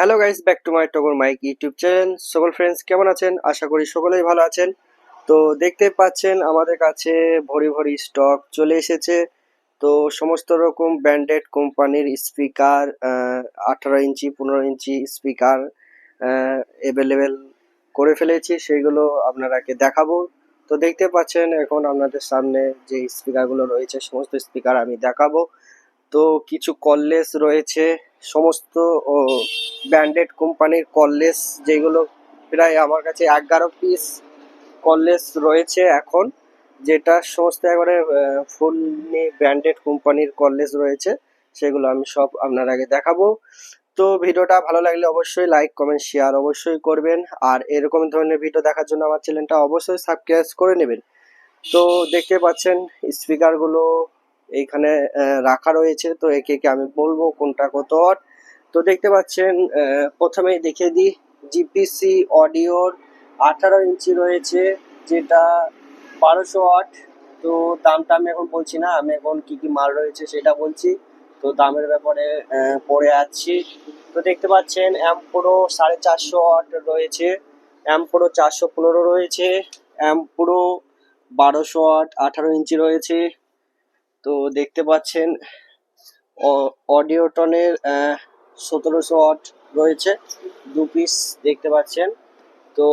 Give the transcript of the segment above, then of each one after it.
Hello guys back to my Togor Mike YouTube channel সকল friends কেমন আছেন? আশা করি সকলেই ভালো আছেন। তো দেখতে পাচ্ছেন, আমাদের কাছে ভরি ভরি স্টক চলে এসেছে। তো সমস্ত রকম ব্র্যান্ডেড কোম্পানির স্পিকার আঠারো ইঞ্চি, পনেরো ইঞ্চি স্পিকার অ্যাভেলেবেল করে ফেলেছি। সেইগুলো আপনারাকে দেখাবো। তো দেখতে পাচ্ছেন, এখন আপনাদের সামনে যে স্পিকারগুলো রয়েছে, সমস্ত স্পিকার আমি দেখাবো। তো কিছু কললেস রয়েছে। সমস্ত ব্র্যান্ডেড কোম্পানির কললেস যেগুলো প্রায় আমার কাছে এগারো পিস কললেস রয়েছে এখন, যেটা সমস্ত একবারে ফুল ব্র্যান্ডেড কোম্পানির কললেস রয়েছে, সেগুলো আমি সব আপনার আগে দেখাবো। তো ভিডিওটা ভালো লাগলে অবশ্যই লাইক কমেন্ট শেয়ার অবশ্যই করবেন, আর এরকম ধরনের ভিডিও দেখার জন্য আমার চ্যানেলটা অবশ্যই সাবস্ক্রাইব করে নেবেন। তো দেখতে পাচ্ছেন স্পিকারগুলো এইখানে রাখা রয়েছে। তো একে একে আমি বলব কোনটা কত তো দেখতে পাচ্ছেন প্রথমেই দেখিয়ে দিই, জিপিসি অডিওর আঠারো ইঞ্চি রয়েছে, যেটা বারোশো ওয়াট। তো দামটা আমি এখন বলছি না, আমি এখন কি কি মাল রয়েছে সেটা বলছি। তো দামের ব্যাপারে পড়ে আছি তো দেখতে পাচ্ছেন, অ্যাম্পুরো সাড়ে চারশো ওয়াট রয়েছে, অ্যাম্পুরো চারশো পনেরো রয়েছে, অ্যাম্পুরো বারোশো ওয়াট আঠারো ইঞ্চি রয়েছে। তো দেখতে পাচ্ছেন অডিওটনের সতেরোশো ওয়াট রয়েছে, দু পিস দেখতে পাচ্ছেন। তো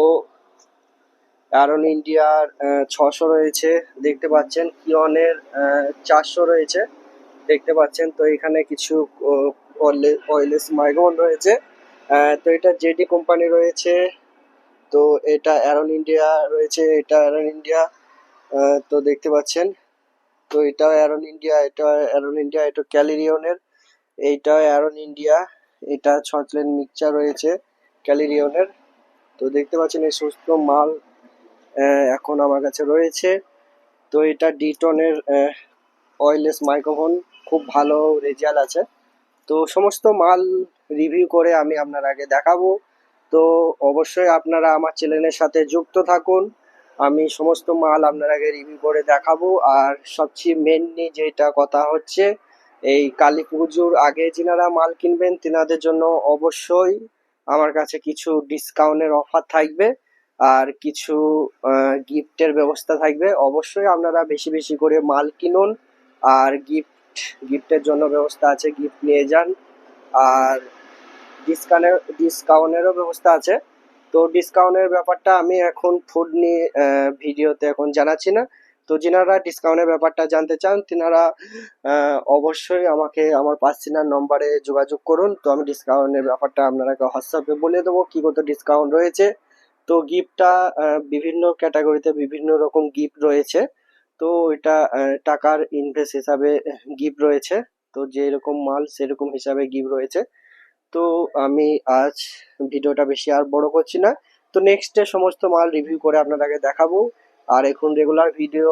অ্যারন ইন্ডিয়ার ছশো রয়েছে, দেখতে পাচ্ছেন। কিয়নের চারশো রয়েছে, দেখতে পাচ্ছেন। তো এখানে কিছু ওয়েলেস মাইগ্রোন রয়েছে। তো এটা জেডি কোম্পানি রয়েছে। তো এটা অ্যারন ইন্ডিয়া রয়েছে, এটা অ্যারন ইন্ডিয়া তো দেখতে পাচ্ছেন। তো এটা অ্যারন ইন্ডিয়া এটা অ্যারন ইন্ডিয়া এটা ক্যালিরিয়নের এইটা অ্যারন ইন্ডিয়া এটা ছচলেন মিক্সচার রয়েছে ক্যালিরিয়নের তো দেখতে পাচ্ছেন এই সমস্ত মাল এখন আমার কাছে রয়েছে। তো এটা ডিটনের অয়েলেস মাইক্রোফোন খুব ভালো রেজাল্ট আছে। তো সমস্ত মাল রিভিউ করে আমি আপনার আগে দেখাবো। তো অবশ্যই আপনারা আমার চ্যানেলের সাথে যুক্ত থাকুন। আমি সমস্ত মাল আপনার আগে রিভিউ করে দেখাবো। আর সবচেয়ে মেনলি যেটা কথা হচ্ছে, এই কালী পুজোর আগে যিনারা মাল কিনবেন, তেনাদের জন্য অবশ্যই আমার কাছে কিছু ডিসকাউন্টের অফার থাকবে। আর কিছু গিফটের ব্যবস্থা থাকবে। অবশ্যই আপনারা বেশি বেশি করে মাল কিনুন। আর গিফট গিফটের জন্য ব্যবস্থা আছে গিফট নিয়ে যান। আর ডিসকাউন্টের ডিসকাউন্টেরও ব্যবস্থা আছে। তো ডিসকাউন্টের ব্যাপারটা আমি এখন ফুড নিয়ে ভিডিওতে এখন জানাচ্ছি না। তো যিনারা ডিসকাউন্টের ব্যাপারটা জানতে চান, তিনারা অবশ্যই আমাকে, আমার পার্সোনাল নম্বরে যোগাযোগ করুন। তো আমি ডিসকাউন্টের ব্যাপারটা আপনারাকে হোয়াটসঅ্যাপে বলে দেবো কী কত ডিসকাউন্ট রয়েছে। তো গিফটটা বিভিন্ন ক্যাটাগরিতে বিভিন্ন রকম গিফট রয়েছে। তো এটা টাকার ইনভেস্ট হিসাবে গিফট রয়েছে। তো যেরকম মাল, সেরকম হিসাবে গিফট রয়েছে। তো আমি আজ ভিডিওটা বেশি আর বড় করছি না। তো নেক্সট সমস্ত মাল রিভিউ করে আপনাদেরকে দেখাবো। আর এখন রেগুলার ভিডিও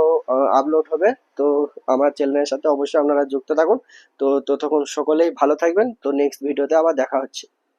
আপলোড হবে। তো আমার চ্যানেলের সাথে অবশ্যই আপনারা যুক্ত থাকুন। তো ততক্ষণ সকলেই ভালো থাকবেন। তো নেক্সট ভিডিওতে আবার দেখা হচ্ছে।